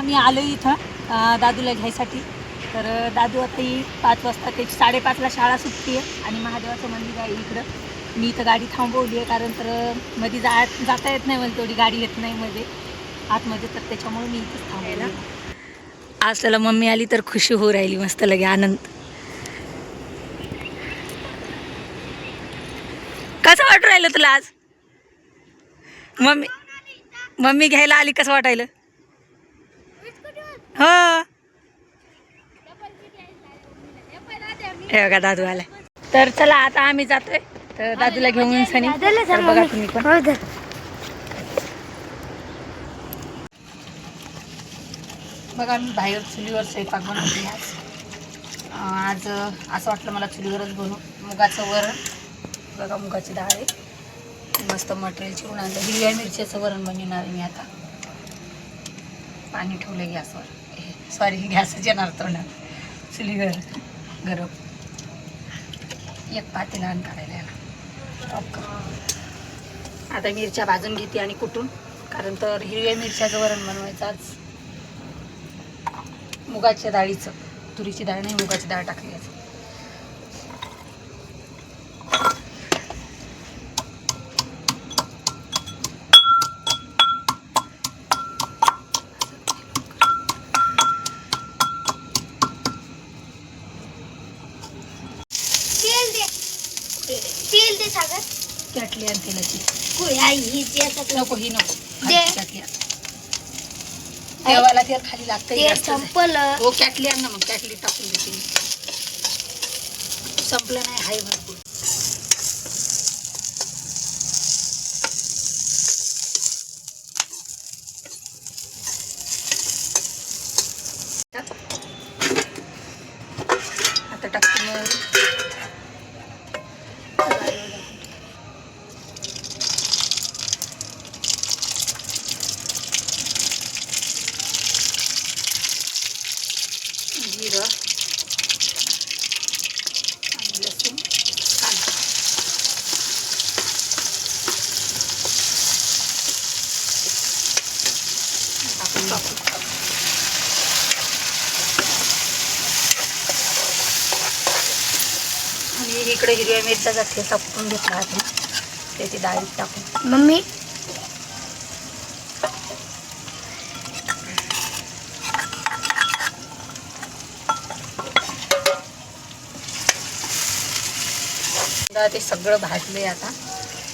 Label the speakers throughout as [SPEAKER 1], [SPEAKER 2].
[SPEAKER 1] आता मी आलो इथं दादूला घ्यायसाठी. तर दादू आता ही पाच वाजता त्याची साडेपाचला शाळा सुटते आहे आणि महादेवाचं मंदिर आहे इकडं. मी इथं गाडी थांबवली आहे कारण तर मध्ये जा जाता येत नाही मला तेवढी गाडी येत नाही मध्ये. आतमध्ये तर त्याच्यामुळे मी इथंच थांबायला आज त्याला मम्मी आली तर खुशी होऊ राहिली मस्त लगे आनंद. कसं वाटू राहिलं तुला आज? मम्मी मम्मी घ्यायला आली कसं वाटायलं? हो. हे बघा दादू आला तर चला आता आम्ही जातोय. तर दादूला घेऊन सनी. तर बघा तुम्ही पण. बघा मी बाहेर चुलीवर स्वयंपाक बनवते आज. आज असं वाटलं मला चुलीवरच बनवू. मुगाचं वरण. बघा मुगाची डाळ आहे. मस्त मटेरियल चिरून आणलं. हिरव्या मिरच्याचं वरण बनवणार आहे मी आता. पाणी ठेवलं गॅसवर. सॉरी गॅसच येणार तोंडात चुलीवर गरम. एक पातेला आणि काढायला याला. आता मिरच्या भाजून घेते आणि कुठून? कारण तर हिरव्या मिरच्याचं वरण बनवायचं आज. मुगाच्या डाळीचं. तुरीची डाळ नाही मुगाची डाळ टाकली
[SPEAKER 2] सागर?
[SPEAKER 1] कॅटली आणि तेलाची
[SPEAKER 2] कोई आई ही तेल
[SPEAKER 1] नको ही नको.
[SPEAKER 2] दे.
[SPEAKER 1] खाली कॅटली आण. देवाला तेल खाली लागतं
[SPEAKER 2] ते संपलं.
[SPEAKER 1] हो कॅटली आण ना मग कॅटली टाकून देते मी. संपलं नाही हाय भरपूर. आता टाकते मग. जिरं आणि लसूण. कांदा टाकून टाकू. आणि इकडे हिरव्या मिरच्या ठेचा कुटून घेतला आपण त्याची डाळीत टाकून
[SPEAKER 2] मम्मी
[SPEAKER 1] कांदा ते सगळं भाजले आता.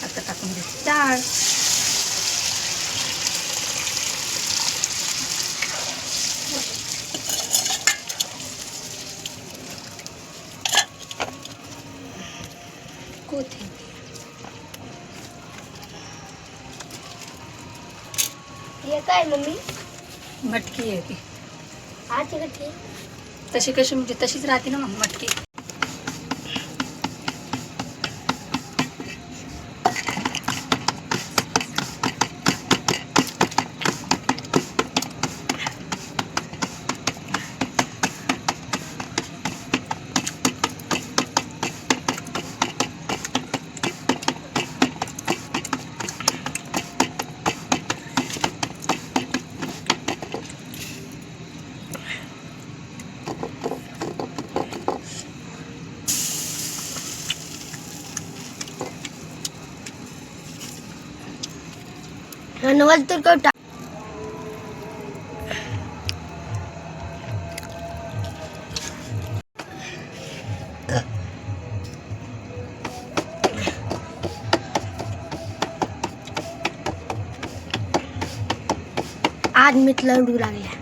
[SPEAKER 1] आता टाकून देते. डाळ. कोथिंबीर.
[SPEAKER 2] हे काय मम्मी?
[SPEAKER 1] मटकी आहे ती. तशी कशी म्हणजे तशीच राहते ना मग मटकी.
[SPEAKER 2] नवल तर कवटा आज मीठ लढू लागल्या.